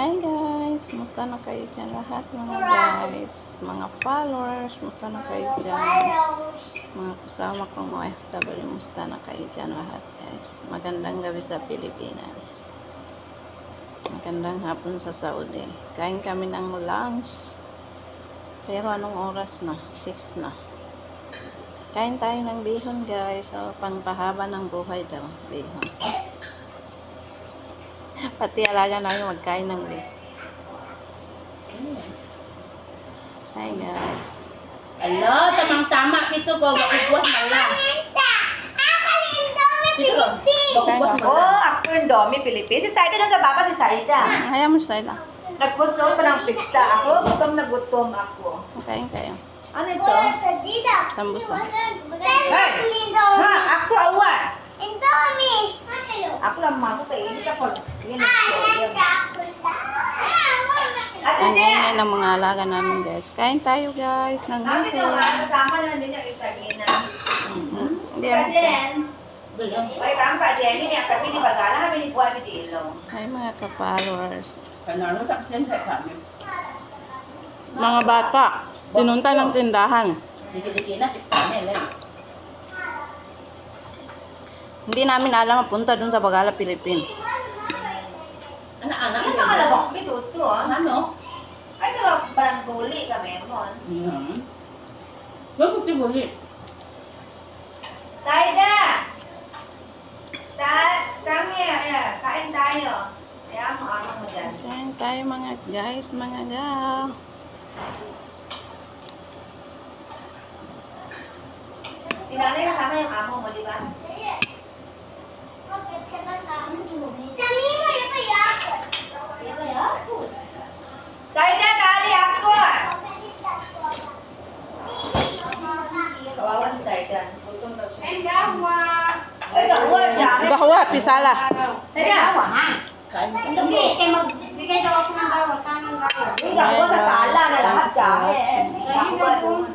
Hi guys! Musta na kayo dyan lahat mga guys? Mga followers, musta na kayo dyan? Mga kasama kong OFW, musta na kayo dyan lahat guys? Magandang gabi sa Pilipinas. Magandang hapon sa Saudi. Kain kami ng lunch. Pero anong oras na? 6 na. Kain tayo ng bihon guys. O, pangpahaba ng buhay daw. Bihon. Pati alaga namin magkain ng bihon. Hi guys. Alo, tamang-tama pito ko, bakugwas na lang. Pito ko, bakugwas na Oo, lang. oh, ako yung Domi, Pilipinas. Si Saida na sa baba, si Saida. Ayaw mo sila. Nagpuso pa ng pista. Ako, gutom na gutom ako. Kain kayo. Ano ito? Sambusa. Hey! Ha, ako awa. Ako lang mga tayo. Hindi ka pag... Yan, yan. Ate Ang ingay ng mga alaga namin guys. Kain tayo guys ng nga, kasama na din yung isa. Hindi kami ni Buwan Pitilo. Hi mga ka-followers. Kanano sa kasin sa kami. Mga bata. Pinunta ng tindahan. Diki-diki na, tip kami lang. Hindi namin alam mapunta dun sa Bagala, Philippines. Anak-anak Ano ko ka labok? Bituto. Ano? Ay, ito lang, parang tuli kami, mon. Mhm. Bakit tibuli? Saida! Ta come here. Kain tayo. Kaya mo, ama mo dyan. Kain tayo mga guys, mga gal. Si nanay kasama yung amo mo, di ba? Gawa, pisala. Sa gawa, ha? Hindi, kay magbigay daw ako ng gawa. Saan ang gawa? Yung gawa sa sala na lahat siya. Yes. Eh. Ayun na.